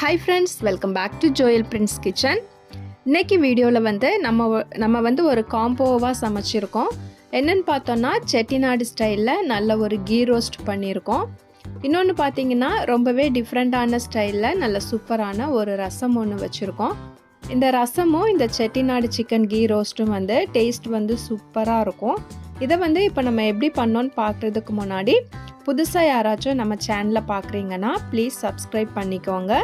Hi friends welcome back to Joel Prince Kitchen இன்னைக்கு வீடியோவில் வந்து நம்ம நம்ம வந்து ஒரு காம்போவாக சமைச்சிருக்கோம். என்னென்னு பார்த்தோன்னா செட்டிநாடு ஸ்டைலில் நல்ல ஒரு கீ ரோஸ்ட் பண்ணியிருக்கோம் இன்னொன்று பார்த்தீங்கன்னா ரொம்பவே டிஃப்ரெண்ட்டான ஸ்டைலில் நல்ல சூப்பரான ஒரு ரசம் ஒன்று வச்சுருக்கோம். இந்த ரசமும் இந்த செட்டிநாடு சிக்கன் கீ ரோஸ்ட்டும் வந்து டேஸ்ட் வந்து சூப்பராக இருக்கும். இதை வந்து இப்போ நம்ம எப்படி பண்ணோன்னு பார்க்குறதுக்கு முன்னாடி புதுசாக யாராச்சும் நம்ம சேனலை பார்க்குறீங்கன்னா ப்ளீஸ் சப்ஸ்கிரைப் பண்ணிக்கோங்க.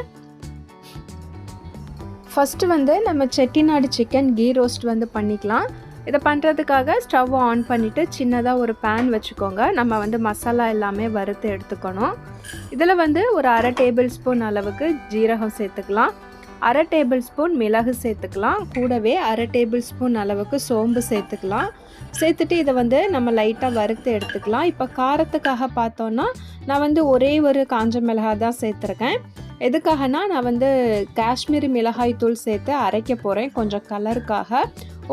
ஃபஸ்ட்டு வந்து நம்ம செட்டிநாடு சிக்கன் கீ ரோஸ்ட் வந்து பண்ணிக்கலாம். இதை பண்ணுறதுக்காக ஸ்டவ் ஆன் பண்ணிவிட்டு சின்னதாக ஒரு பேன் வச்சுக்கோங்க. நம்ம வந்து மசாலா எல்லாமே வறுத்து எடுத்துக்கணும். இதில் வந்து ஒரு அரை டேபிள் ஸ்பூன் அளவுக்கு ஜீரகம் சேர்த்துக்கலாம். அரை டேபிள் ஸ்பூன் மிளகு சேர்த்துக்கலாம். கூடவே அரை டேபிள் ஸ்பூன் அளவுக்கு சோம்பு சேர்த்துக்கலாம். சேர்த்துட்டு இதை வந்து நம்ம லைட்டாக வறுத்து எடுத்துக்கலாம். இப்போ காரத்துக்காக பார்த்தோன்னா நான் வந்து ஒரே ஒரு காஞ்ச மிளகாய் தான் சேர்த்துருக்கேன். எதுக்காகனா நான் வந்து காஷ்மீரி மிளகாய் தூள் சேர்த்து அரைக்க போகிறேன் கொஞ்சம் கலருக்காக.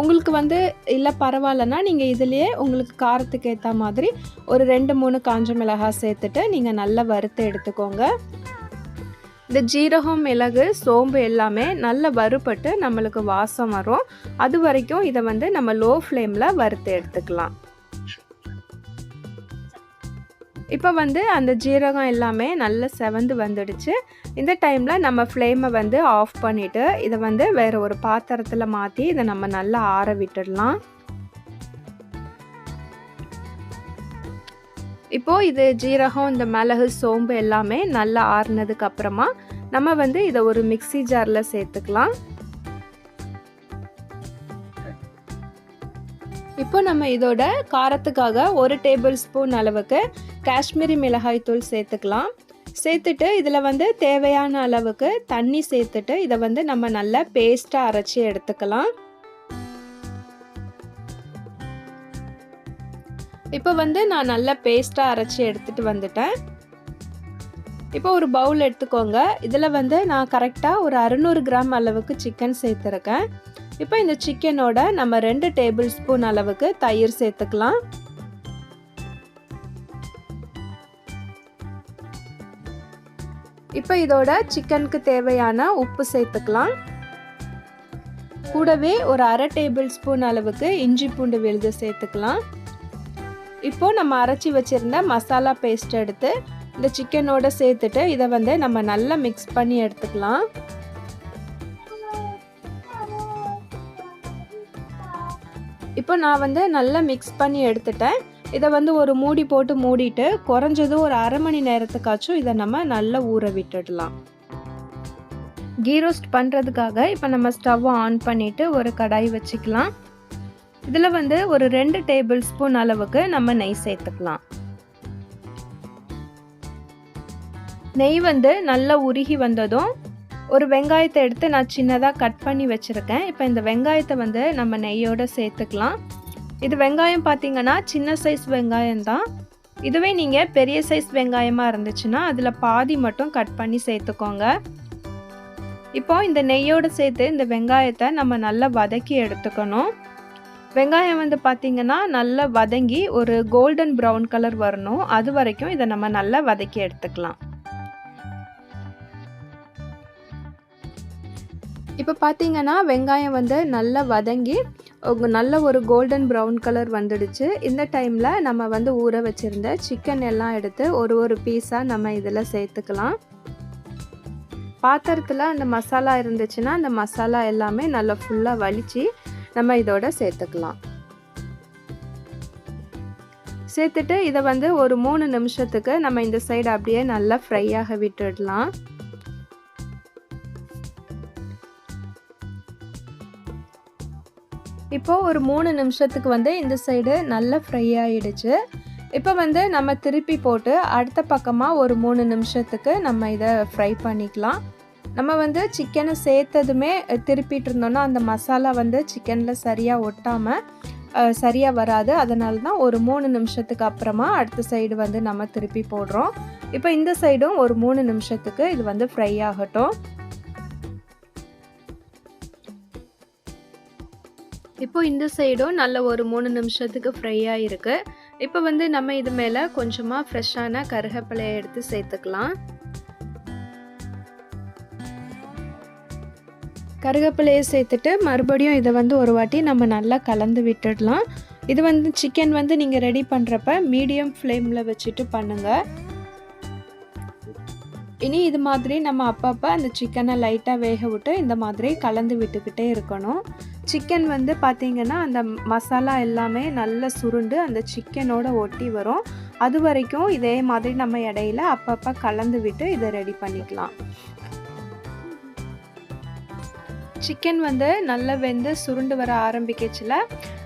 உங்களுக்கு வந்து இல்லை பரவாயில்லனா நீங்கள் இதுலேயே உங்களுக்கு காரத்துக்கு ஏற்ற மாதிரி ஒரு ரெண்டு மூணு காஞ்ச மிளகாய் சேர்த்துட்டு நீங்கள் நல்லா வறுத்து எடுத்துக்கோங்க. இந்த ஜீரகம் மிளகு சோம்பு எல்லாமே நல்லா வறுபட்டு நம்மளுக்கு வாசம் வரும். அது வரைக்கும் இதை வந்து நம்ம லோ ஃப்ளேமில் வறுத்து எடுத்துக்கலாம். இப்போ வந்து அந்த ஜீரகம் எல்லாமே நல்லா செவந்து வந்துடுச்சு. இந்த டைமில் நம்ம ஃப்ளேமை வந்து ஆஃப் பண்ணிவிட்டு இதை வந்து வேறு ஒரு பாத்திரத்தில் மாற்றி இதை நம்ம நல்லா ஆற விட்டுடலாம். இப்போது இது ஜீரகம் இந்த மிளகு சோம்பு எல்லாமே நல்லா ஆறுனதுக்கு அப்புறமா நம்ம வந்து இதை ஒரு மிக்ஸி ஜாரில் சேர்த்துக்கலாம். இப்போ நம்ம இதோட காரத்துக்காக ஒரு டேபிள் ஸ்பூன் அளவுக்கு காஷ்மீரி மிளகாய் தூள் சேர்த்துக்கலாம். சேர்த்துட்டு இதில் வந்து தேவையான அளவுக்கு தண்ணி சேர்த்துட்டு இதை வந்து நம்ம நல்லா பேஸ்ட்டாக அரைச்சி எடுத்துக்கலாம். இப்போ வந்து நான் நல்லா பேஸ்ட்டாக அரைச்சி எடுத்துகிட்டு வந்துட்டேன். இப்போ ஒரு பவுல் எடுத்துக்கோங்க. இதில் வந்து நான் கரெக்டாக ஒரு அறுநூறு கிராம் அளவுக்கு சிக்கன் சேர்த்துருக்கேன். இப்போ இந்த சிக்கனோட நம்ம ரெண்டு டேபிள் ஸ்பூன் அளவுக்கு தயிர் சேர்த்துக்கலாம். இப்போ இதோட சிக்கனுக்கு தேவையான உப்பு சேர்த்துக்கலாம். கூடவே ஒரு அரை டேபிள் ஸ்பூன் அளவுக்கு இஞ்சி பூண்டு விழுது சேர்த்துக்கலாம். இப்போ நம்ம அரைச்சி வச்சிருந்த மசாலா பேஸ்ட் எடுத்து இந்த சிக்கனோட சேர்த்துட்டு இதை வந்து நம்ம நல்லா மிக்ஸ் பண்ணி எடுத்துக்கலாம். இப்போ நான் வந்து நல்லா மிக்ஸ் பண்ணி எடுத்துட்டேன். இதை வந்து ஒரு மூடி போட்டு மூடிட்டு குறைஞ்சதும் ஒரு அரை மணி நேரத்துக்காச்சும் இதை நம்ம நல்லா ஊற விட்டுடலாம். கீ ரோஸ்ட் பண்ணுறதுக்காக இப்போ நம்ம ஸ்டவ் ஆன் பண்ணிவிட்டு ஒரு கடாய் வச்சுக்கலாம். இதில் வந்து ஒரு ரெண்டு டேபிள் ஸ்பூன் அளவுக்கு நம்ம நெய் சேர்த்துக்கலாம். நெய் வந்து நல்லா உருகி வந்ததும் ஒரு வெங்காயத்தை எடுத்து நான் சின்னதாக கட் பண்ணி வச்சுருக்கேன். இப்போ இந்த வெங்காயத்தை வந்து நம்ம நெய்யோடு சேர்த்துக்கலாம். இது வெங்காயம் பார்த்தீங்கன்னா சின்ன சைஸ் வெங்காயம் தான் இதுவே நீங்கள் பெரிய சைஸ் வெங்காயமாக இருந்துச்சுன்னா அதில் பாதி மட்டும் கட் பண்ணி சேர்த்துக்கோங்க. இப்போ இந்த நெய்யோடு சேர்த்து இந்த வெங்காயத்தை நம்ம நல்லா வதக்கி எடுத்துக்கணும். வெங்காயம் வந்து பார்த்திங்கன்னா நல்லா வதங்கி ஒரு கோல்டன் ப்ரௌன் கலர் வரணும். அது வரைக்கும் இதை நம்ம நல்லா வதக்கி எடுத்துக்கலாம். இப்போ பார்த்தீங்கன்னா வெங்காயம் வந்து நல்லா வதங்கி நல்ல ஒரு கோல்டன் ப்ரௌன் கலர் வந்துடுச்சு. இந்த டைமில் நம்ம வந்து ஊற வச்சுருந்த சிக்கன் எல்லாம் எடுத்து ஒரு ஒரு பீஸாக நம்ம இதில் சேர்த்துக்கலாம். பாத்திரத்தில் அந்த மசாலா இருந்துச்சுன்னா அந்த மசாலா எல்லாமே நல்லா ஃபுல்லாக வலிச்சு நம்ம இதோட சேர்த்துக்கலாம். சேர்த்துட்டு இதை வந்து ஒரு மூணு நிமிஷத்துக்கு நம்ம இந்த சைடு அப்படியே நல்லா ஃப்ரை ஆக விட்டுடலாம். இப்போது ஒரு மூணு நிமிஷத்துக்கு வந்து இந்த சைடு நல்லா ஃப்ரை ஆகிடுச்சு இப்போ வந்து நம்ம திருப்பி போட்டு அடுத்த பக்கமாக ஒரு மூணு நிமிஷத்துக்கு நம்ம இதை ஃப்ரை பண்ணிக்கலாம். நம்ம வந்து சிக்கனை சேர்த்ததுமே திருப்பிட்டு இருந்தோன்னா அந்த மசாலா வந்து சிக்கனில் சரியாக ஒட்டாமல் சரியாக வராது. அதனால தான் ஒரு மூணு நிமிஷத்துக்கு அப்புறமா அடுத்த சைடு வந்து நம்ம திருப்பி போடுறோம். இப்போ இந்த சைடும் ஒரு மூணு நிமிஷத்துக்கு இது வந்து ஃப்ரை ஆகட்டும். இப்போ இந்த சைடும் நல்ல ஒரு மூணு நிமிஷத்துக்கு ஃப்ரையாக இருக்குது இப்போ வந்து நம்ம இது மேலே கொஞ்சமாக ஃப்ரெஷ்ஷான கருகப்பிலையை எடுத்து சேர்த்துக்கலாம். கருவேப்பிலையை சேர்த்துட்டு மறுபடியும் இதை வந்து ஒரு வாட்டி நம்ம நல்லா கலந்து விட்டுடலாம். இது வந்து சிக்கன் வந்து நீங்கள் ரெடி பண்ணுறப்ப மீடியம் ஃப்ளேமில் வச்சுட்டு பண்ணுங்கள் இனி இது மாதிரி நம்ம அப்பப்போ அந்த சிக்கனை லைட்டாக வேக விட்டு இந்த மாதிரி கலந்து விட்டுக்கிட்டே இருக்கணும். சிக்கன் வந்து பார்த்திங்கன்னா அந்த மசாலா எல்லாமே நல்லா சுருண்டு அந்த சிக்கனோட ஒட்டி வரும். அது வரைக்கும் இதே மாதிரி நம்ம இடையில அப்பப்போ கலந்து விட்டு இதை ரெடி பண்ணிக்கலாம். சிக்கன் வந்து நல்லா வெந்து சுருண்டு வர ஆரம்பிக்கச்சில்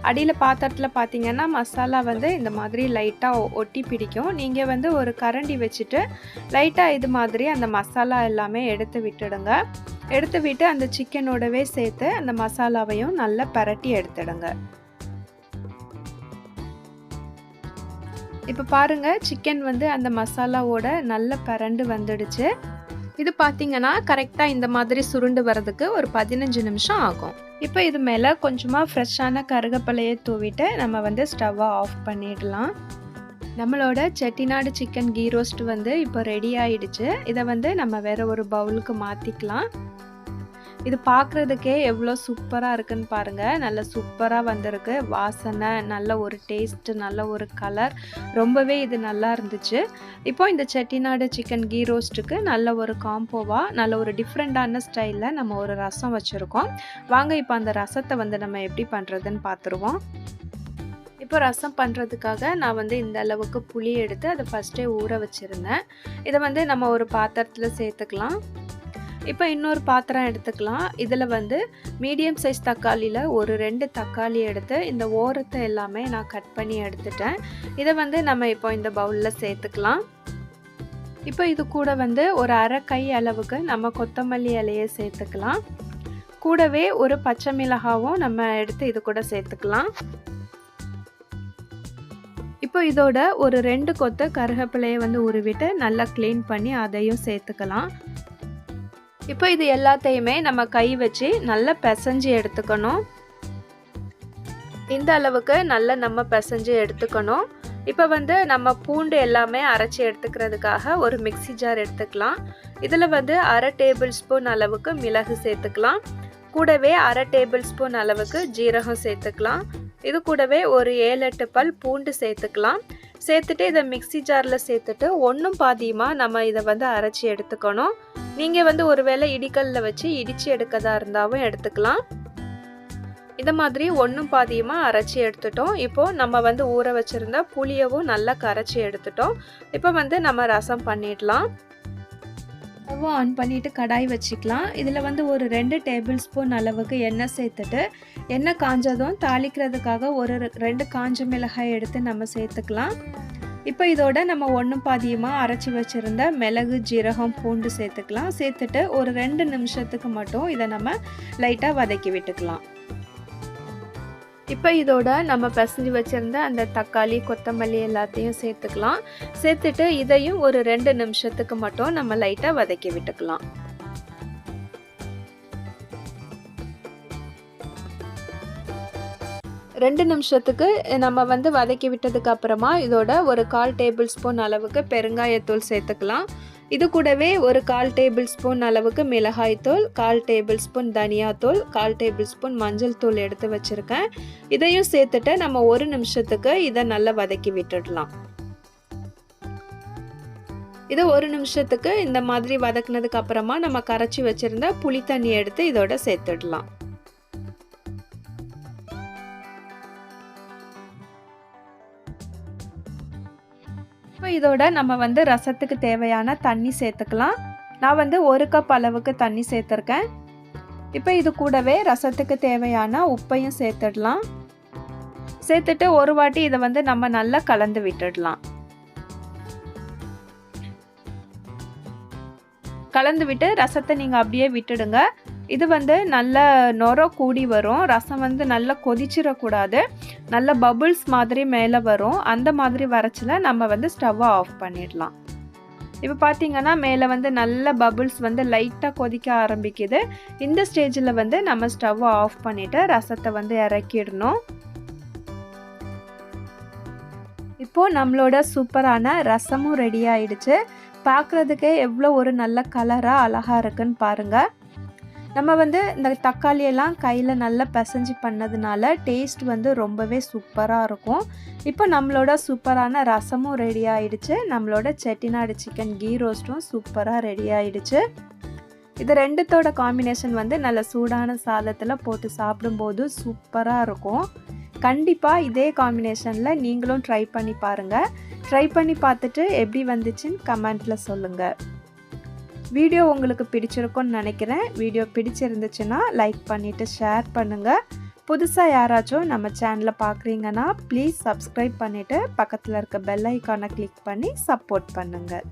அடியில் பாத்திரத்தில் பார்த்தீங்கன்னா மசாலா வந்து இந்த மாதிரி லைட்டாக ஒட்டி பிடிக்கும். நீங்கள் வந்து ஒரு கரண்டி வச்சுட்டு லைட்டாக இது மாதிரி அந்த மசாலா எல்லாமே எடுத்து விட்டுடுங்க. எடுத்து விட்டு அந்த சிக்கனோடவே சேர்த்து அந்த மசாலாவையும் நல்லா பரட்டி எடுத்துடுங்க. இப்போ பாருங்கள் சிக்கன் வந்து அந்த மசாலாவோட நல்ல பரண்டு வந்துடுச்சு. இது பார்த்தீங்கன்னா கரெக்டாக இந்த மாதிரி சுருண்டு வரதுக்கு ஒரு பதினஞ்சு நிமிஷம் ஆகும். இப்போ இது மேலே கொஞ்சமாக ஃப்ரெஷ்ஷான கருகப்பிலையை தூவிட்டு நம்ம வந்து ஸ்டவ்வை ஆஃப் பண்ணிடலாம். நம்மளோட செட்டிநாடு சிக்கன் கீ ரோஸ்ட் வந்து இப்போ ரெடி ஆயிடுச்சு. இதை வந்து நம்ம வேற ஒரு பவுலுக்கு மாற்றிக்கலாம் இது பார்க்குறதுக்கே எவ்வளோ சூப்பராக இருக்குன்னு பாருங்கள் நல்ல சூப்பராக வந்திருக்கு. வாசனை நல்ல ஒரு டேஸ்ட்டு நல்ல ஒரு கலர் ரொம்பவே இது நல்லா இருந்துச்சு. இப்போ இந்த செட்டிநாடு சிக்கன் கீ ரோஸ்ட்டுக்கு நல்ல ஒரு காம்போவாக நல்ல ஒரு டிஃப்ரெண்ட்டான ஸ்டைலில் நம்ம ஒரு ரசம் வச்சுருக்கோம். வாங்க இப்போ அந்த ரசத்தை வந்து நம்ம எப்படி பண்ணுறதுன்னு பார்த்துருவோம் இப்போ ரசம் பண்ணுறதுக்காக நான் வந்து இந்த அளவுக்கு புளி எடுத்து அதை ஃபஸ்ட்டே ஊற வச்சுருந்தேன். இதை வந்து நம்ம ஒரு பாத்திரத்தில் சேர்த்துக்கலாம். இப்போ இன்னொரு பாத்திரம் எடுத்துக்கலாம். இதில் வந்து மீடியம் சைஸ் தக்காளியில் ஒரு ரெண்டு தக்காளி எடுத்து இந்த ஓரத்தை எல்லாமே நான் கட் பண்ணி எடுத்துட்டேன். இதை வந்து நம்ம இப்போ இந்த பவுலில் சேர்த்துக்கலாம். இப்போ இது கூட வந்து ஒரு அரை கை அளவுக்கு நம்ம கொத்தமல்லி இலையை சேர்த்துக்கலாம். கூடவே ஒரு பச்சை மிளகாவும் நம்ம எடுத்து இது கூட சேர்த்துக்கலாம். இப்போ இதோட ஒரு ரெண்டு கொத்து கருவேப்பிலையை வந்து உருவிட்டு நல்லா க்ளீன் பண்ணி அதையும் சேர்த்துக்கலாம். இப்போ இது எல்லாத்தையுமே நம்ம கை வச்சு நல்லா பிசைஞ்சு எடுத்துக்கணும். இந்த அளவுக்கு நல்லா நம்ம பிசைஞ்சு எடுத்துக்கணும். இப்போ வந்து நம்ம பூண்டு எல்லாமே அரைச்சி எடுத்துக்கிறதுக்காக ஒரு மிக்சி ஜார் எடுத்துக்கலாம். இதில் வந்து அரை டேபிள் ஸ்பூன் அளவுக்கு மிளகு சேர்த்துக்கலாம். கூடவே அரை டேபிள் ஸ்பூன் அளவுக்கு ஜீரகம் சேர்த்துக்கலாம். இது கூடவே ஒரு ஏழு எட்டு பல் பூண்டு சேர்த்துக்கலாம். சேர்த்துட்டு இதை மிக்சி ஜாரில் சேர்த்துட்டு ஒன்றும் பாதியமாக நம்ம இதை வந்து அரைச்சி எடுத்துக்கணும். நீங்கள் வந்து ஒருவேளை இடிக்கல்ல வச்சு இடித்து எடுக்கதா இருந்தாலும் எடுத்துக்கலாம். இந்த மாதிரி ஒன்றும் பாதியமாக அரைச்சி எடுத்துட்டோம். இப்போது நம்ம வந்து ஊற வச்சுருந்த புளியவும் நல்லா கரைச்சி எடுத்துட்டோம். இப்போ வந்து நம்ம ரசம் பண்ணிடலாம். ஸ்டவ்வை ஆன் பண்ணிவிட்டு கடாய் வச்சுக்கலாம். இதில் வந்து ஒரு ரெண்டு டேபிள் ஸ்பூன் அளவுக்கு எண்ணெய் சேர்த்துட்டு எண்ணெய் காஞ்சதும் தாளிக்கிறதுக்காக ஒரு ரெண்டு காஞ்ச மிளகாய் எடுத்து நம்ம சேர்த்துக்கலாம். இப்போ இதோட நம்ம ஒன்று பாதியமாக அரைச்சி வச்சுருந்த மிளகு ஜீரகம் பூண்டு சேர்த்துக்கலாம். சேர்த்துட்டு ஒரு ரெண்டு நிமிஷத்துக்கு மட்டும் இதை நம்ம லைட்டாக வதக்கி விட்டுக்கலாம். இப்போ இதோட நம்ம பிசைஞ்சு வச்சுருந்த அந்த தக்காளி கொத்தமல்லி எல்லாத்தையும் சேர்த்துக்கலாம். சேர்த்துட்டு இதையும் ஒரு ரெண்டு நிமிஷத்துக்கு மட்டும் நம்ம லைட்டாக வதக்கி விட்டுக்கலாம். ரெண்டு நிமிஷத்துக்கு நம்ம வந்து வதக்கி விட்டதுக்கு அப்புறமா இதோட ஒரு கால் டேபிள் ஸ்பூன் அளவுக்கு பெருங்காயத்தூள் சேர்த்துக்கலாம். இது கூடவே ஒரு கால் டேபிள் ஸ்பூன் அளவுக்கு மிளகாய்த்தூள் கால் டேபிள் ஸ்பூன் தனியாத்தூள் கால் டேபிள் ஸ்பூன் மஞ்சள் தூள் எடுத்து வச்சுருக்கேன். இதையும் சேர்த்துட்டு நம்ம ஒரு நிமிஷத்துக்கு இதை நல்லா வதக்கி விட்டுடலாம். இது ஒரு நிமிஷத்துக்கு இந்த மாதிரி வதக்குனதுக்கு அப்புறமா நம்ம கரைச்சி வச்சுருந்த புளி தண்ணி எடுத்து இதோட சேர்த்துடலாம். இப்போ இதோட நம்ம வந்து ரசத்துக்கு தேவையான தண்ணி சேர்த்துக்கலாம். நான் வந்து ஒரு கப் அளவுக்கு தண்ணி சேர்த்துருக்கேன். இப்போ இது கூடவே ரசத்துக்கு தேவையான உப்பையும் சேர்த்துடலாம். சேர்த்துட்டு ஒரு வாட்டி இதை வந்து நம்ம நல்லா கலந்து விட்டுடலாம். கலந்து விட்டு ரசத்தை நீங்கள் அப்படியே விட்டுடுங்க. இது வந்து நல்ல நொர கூடி வரும். ரசம் வந்து நல்லா கொதிச்சிடக்கூடாது. நல்ல பபுள்ஸ் மாதிரி மேலே வரும். அந்த மாதிரி வரச்சில் நம்ம வந்து ஸ்டவ்வை ஆஃப் பண்ணிடலாம். இப்போ பார்த்தீங்கன்னா மேலே வந்து நல்ல பபுள்ஸ் வந்து லைட்டாக கொதிக்க ஆரம்பிக்குது. இந்த ஸ்டேஜில் வந்து நம்ம ஸ்டவ்வை ஆஃப் பண்ணிவிட்டு ரசத்தை வந்து இறக்கிடணும். இப்போது நம்மளோட சூப்பரான ரசமும் ரெடி ஆயிடுச்சு. பார்க்குறதுக்கே எவ்வளோ ஒரு நல்ல கலராக அழகாக இருக்குன்னு பாருங்கள் நம்ம வந்து இந்த தக்காளியெல்லாம் கையில் நல்லா பிசைஞ்சு பண்ணதுனால டேஸ்ட் வந்து ரொம்பவே சூப்பராக இருக்கும். இப்போ நம்மளோட சூப்பரான ரசமும் ரெடி ஆகிடுச்சு நம்மளோட செட்டிநாடு சிக்கன் கீ ரோஸ்ட்டும் சூப்பராக ரெடி ஆகிடுச்சு இது ரெண்டுத்தோட காம்பினேஷன் வந்து நல்ல சூடான சாதத்தில் போட்டு சாப்பிடும்போது சூப்பராக இருக்கும். கண்டிப்பாக இதே காம்பினேஷனில் நீங்களும் ட்ரை பண்ணி பாருங்கள் ட்ரை பண்ணி பார்த்துட்டு எப்படி வந்துச்சுன்னு கமெண்ட்டில் சொல்லுங்கள் வீடியோ உங்களுக்கு பிடிச்சிருக்கும்னு நினைக்கிறேன். வீடியோ பிடிச்சிருந்துச்சுன்னா லைக் பண்ணிவிட்டு ஷேர் பண்ணுங்கள் புதுசாக யாராச்சும் நம்ம சேனலை பார்க்குறீங்கன்னா ப்ளீஸ் சப்ஸ்கிரைப் பண்ணிவிட்டு பக்கத்தில் இருக்க பெல் ஐக்கானை கிளிக் பண்ணி சப்போர்ட் பண்ணுங்கள்